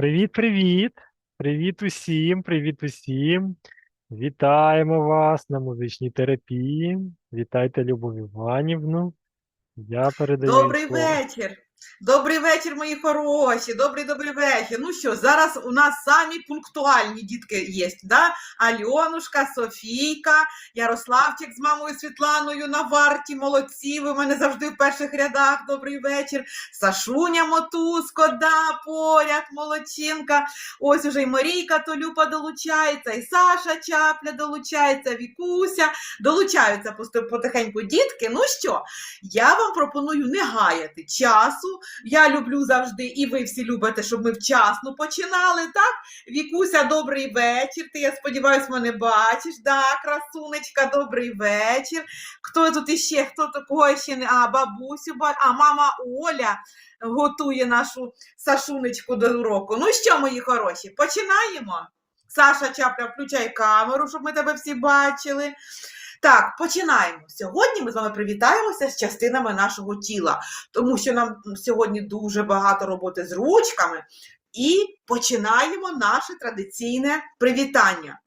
Привіт, привіт! Привіт усім, привіт усім. Вітаємо вас на музичній терапії. Вітайте Любов Іванівну. Я передаю Добрий слово. вечір. Добрий вечір, мої хороші. Добрий добрий вечір. Ну що, зараз у нас самі пунктуальні дітки є. Да? Альонушка, Софійка, Ярославчик з мамою Світланою на варті. Молодці. Ви в мене завжди в перших рядах. Добрий вечір. Сашуня Мотузко, да, поряд, молодчинка. Ось уже і Марійка Толюпа долучається, і Саша Чапля долучається, Вікуся. Долучаються потихеньку дітки. Ну що, я вам пропоную не гаяти часу. Я люблю завжди, і ви всі любите, щоб ми вчасно починали. Так, Вікуся, добрий вечір. Ти, я сподіваюся, мене бачиш. Да, красунечка, добрий вечір. Хто тут іще? Хто тут кого ще не? А, бабусю, а мама Оля готує нашу Сашунечку до уроку. Ну що, мої хороші, починаємо. Саша Чапля, включай камеру, щоб ми тебе всі бачили. Так, починаємо. Сьогодні ми з вами привітаємося з частинами нашого тіла, тому що нам сьогодні дуже багато роботи з ручками. І починаємо наше традиційне привітання.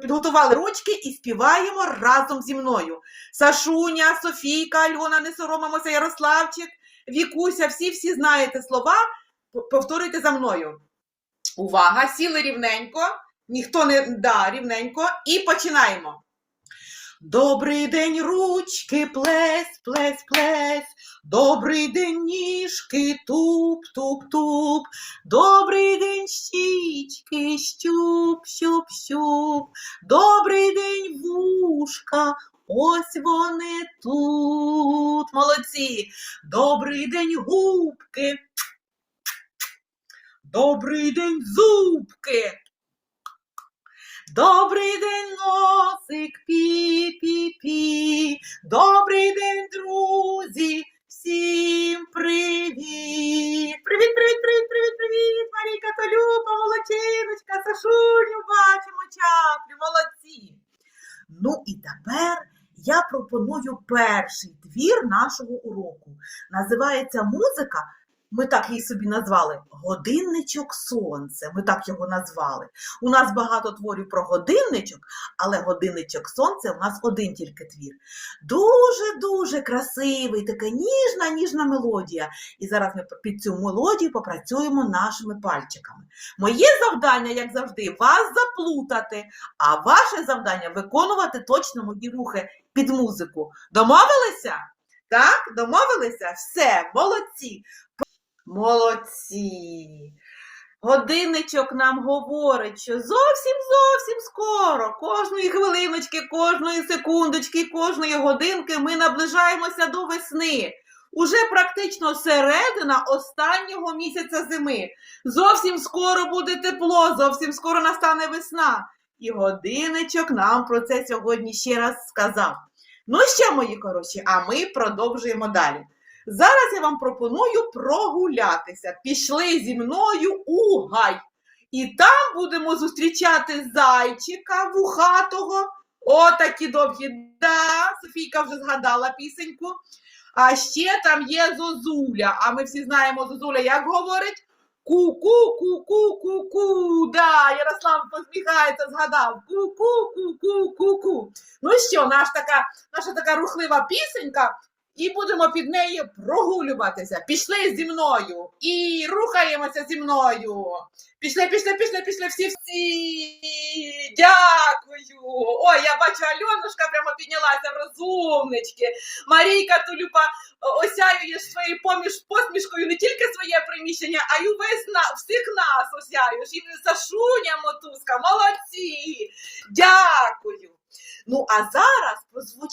Підготували ручки і співаємо разом зі мною. Сашуня, Софійка, Альона, не соромимося, Ярославчик, Вікуся, всі-всі знаєте слова. Повторюйте за мною. Увага! Сіли рівненько, ніхто не да, рівненько, і починаємо. Добрий день, ручки, плесь, плесь, плесь. Добрий день, ніжки, туп, туп, туп. Добрий день, щічки, щуп, щуп, щуп. Добрий день, вушка. Ось вони тут. Молодці. Добрий день, губки. Добрий день, зубки. Добрий день, носик, пі-пі-пі. Добрий день, друзі. Всім привіт! Привіт, привіт, привіт, привіт, привіт! Марійка Толюпа, молодчиночка, Сашуню, бачимо чаплю, молодці. Ну і тепер я пропоную перший твір нашого уроку. Називається музика. Ми так її собі назвали Годинничок Сонце. Ми так його назвали. У нас багато творів про годинничок, але годинничок сонце у нас один тільки твір. Дуже-дуже красивий, така ніжна, ніжна мелодія. І зараз ми під цю мелодію попрацюємо нашими пальчиками. Моє завдання, як завжди, вас заплутати, а ваше завдання виконувати точно мої рухи під музику. Домовилися? Так, домовилися? Все, молодці. Молодці. Годинничок нам говорить, що зовсім зовсім скоро, кожної хвилиночки, кожної секундочки, кожної годинки ми наближаємося до весни. Уже практично середина останнього місяця зими. Зовсім скоро буде тепло, зовсім скоро настане весна. І годиничок нам про це сьогодні ще раз сказав. Ну що, мої хороші, а ми продовжуємо далі. Зараз я вам пропоную прогулятися. Пішли зі мною у гай. І там будемо зустрічати зайчика вухатого. Отакі довгі. Да, Софійка вже згадала пісеньку. А ще там є Зозуля. А ми всі знаємо Зозуля, як говорить? Ку-ку, ку-ку, ку-ку. Да, Ярослав посміхається, згадав. Ку-ку, ку-ку, ку-ку. Ну що, наш така, наша така рухлива пісенька і будемо під неї прогулюватися. Пішли зі мною і рухаємося зі мною. Пішли, пішли, пішли, пішли всі всі. Дякую. Ой, я бачу, Альонушка прямо піднялася, розумнички. Марійка Тулюпа осяює своєю поміж посмішкою не тільки своє приміщення, а й увесь на всіх нас осяюєш. І Сашуня Мотузка, молодці. Дякую. Ну а зараз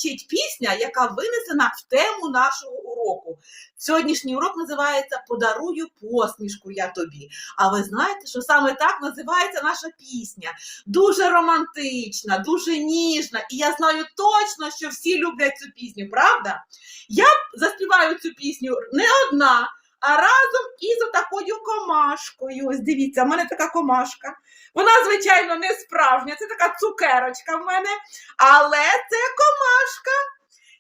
прозвучить пісня, яка винесена в тему нашого уроку. Сьогоднішній урок називається Подарую посмішку я тобі. А ви знаєте, що саме так називається наша пісня. Дуже романтична, дуже ніжна. І я знаю точно, що всі люблять цю пісню, правда? Я заспіваю цю пісню не одна, а разом із отакою комашкою. Ось дивіться, в мене така комашка. Вона, звичайно, не справжня, це така цукерочка в мене. Але це комашка.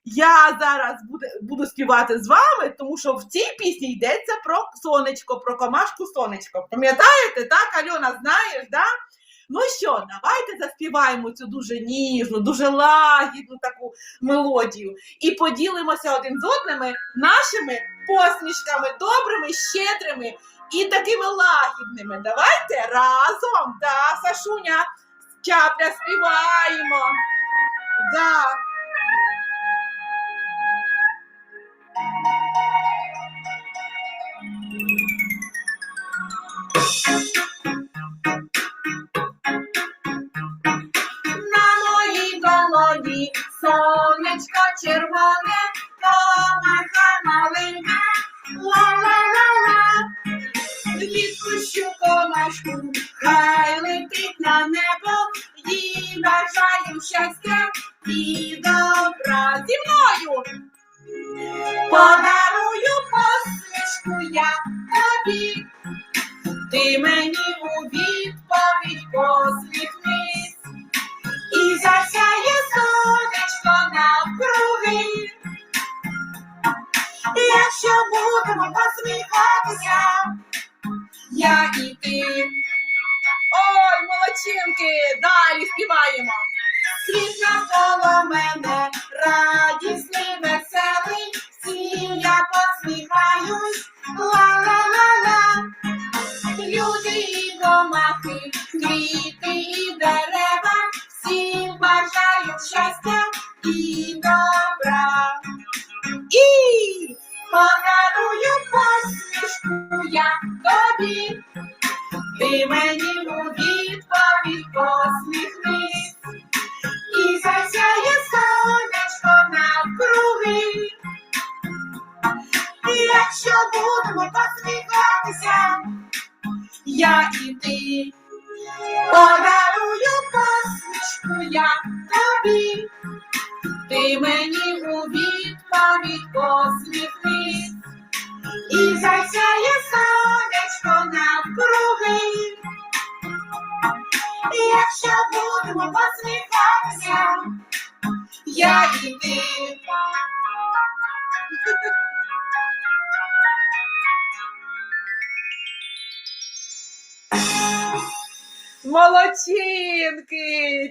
Я зараз буду, буду співати з вами, тому що в цій пісні йдеться про сонечко, про комашку сонечко. Пам'ятаєте, так, Альона, знаєш, да? Ну що, давайте заспіваємо цю дуже ніжну, дуже лагідну таку мелодію і поділимося один з одними нашими посмішками, добрими, щедрими і такими лагідними. Давайте разом, да, Сашуня, чапля співаємо. Да. На моїй долоні сонечко червоне, бажаю щастя і добра. Зі мною подарую посмішку я тобі, ти мені у відповідь посміхнись. І засяє сонечко навкруги. Якщо будемо посміхатися, я і ти. Ой, молодчинки, далі співаємо. Світ навколо мене, радісний, веселий, всі я посміхаюсь, ла-ла-ла-ла. Люди і комахи, квіти і дерева, І якщо будемо посміхатися, я і ти подарую посмішку я тобі, ти мені у відповідь посміхнись, і засяє сонечко навкруги. І якщо будемо посміхатися, я і ти. Молодчинки,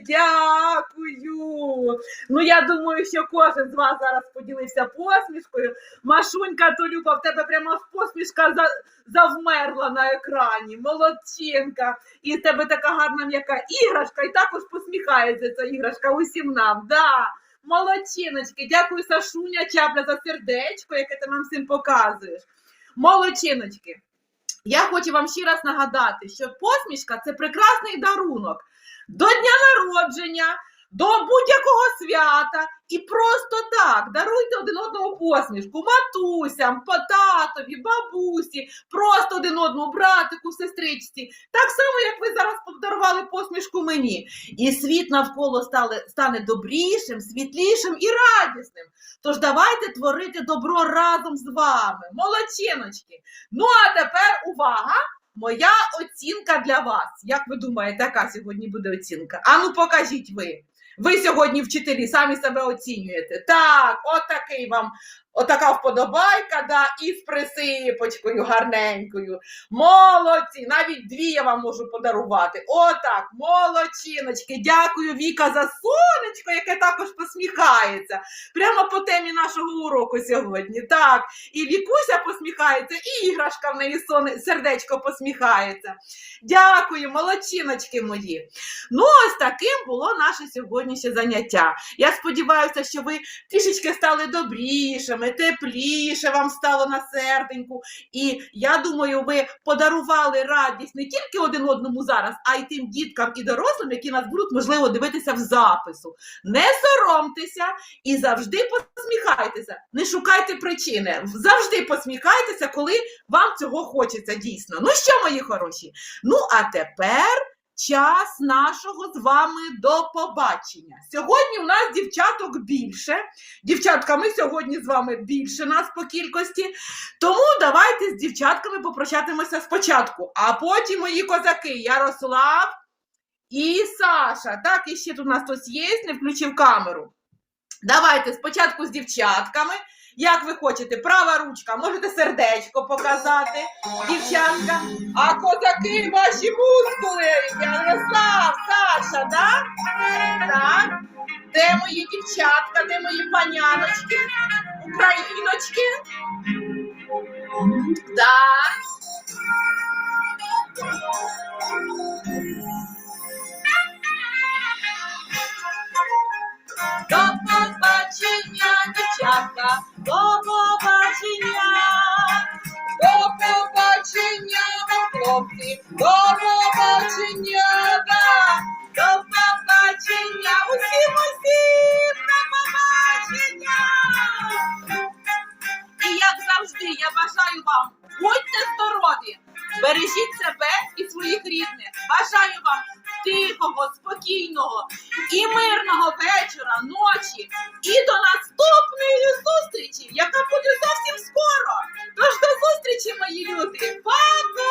дякую. Ну я думаю, що кожен з вас зараз поділився посмішкою. Машунька Толюба, в тебе прямо посмішка за, завмерла на екрані. Молодчинка. І в тебе така гарна м'яка іграшка, і також посміхається ця іграшка усім нам. Да. Молодчиночки, дякую, Сашуня Чапля, за сердечко, яке ти нам всім показуєш. Молодчиночки. Я хочу вам ще раз нагадати, що посмішка це прекрасний дарунок. До дня народження, до будь-якого свята. І просто так даруйте один одному посмішку матусям, по татові, бабусі, просто один одному братику, сестричці. Так само, як ви зараз подарували посмішку мені. І світ навколо стали, стане добрішим, світлішим і радісним. Тож давайте творити добро разом з вами. Молодчиночки! Ну а тепер увага! Моя оцінка для вас. Як ви думаєте, яка сьогодні буде оцінка? Ану, покажіть ви. Ви сьогодні вчителі самі себе оцінюєте. Так, отакий вам, отака вподобайка, да, і з присипочкою гарненькою. Молодці, навіть дві я вам можу подарувати. Отак, молодчиночки. Дякую, Віка, за сонечко, яке також посміхається. Прямо по темі нашого уроку сьогодні. Так, і Вікуся посміхається, і іграшка в неї соне, сердечко посміхається. Дякую, молодчиночки мої. Ну, ось таким було наше сьогоднішнє заняття. Я сподіваюся, що ви трішечки стали добрішими, тепліше вам стало на серденьку. І я думаю, ви подарували радість не тільки один одному зараз, а й тим діткам і дорослим, які нас будуть можливо дивитися в запису. Не соромтеся і завжди посміхайтеся. Не шукайте причини. Завжди посміхайтеся, коли вам цього хочеться дійсно. Ну що, мої хороші? Ну, а тепер час нашого з вами до побачення. Сьогодні у нас дівчаток більше. Дівчатка, ми сьогодні з вами більше нас по кількості. Тому давайте з дівчатками попрощатимося спочатку. А потім мої козаки Ярослав і Саша. Так, і ще тут у нас хтось є, не включив камеру. Давайте спочатку з дівчатками. Як ви хочете, права ручка, можете сердечко показати, дівчатка. А козаки ваші мускули, Ярослав, Саша, да? Так. Де мої дівчатка, де мої паняночки, україночки? Так. До Будьте здорові, бережіть себе і своїх рідних. Бажаю вам тихого, спокійного і мирного вечора, ночі і до наступної зустрічі, яка буде зовсім скоро. Тож до зустрічі, мої люди. Пока!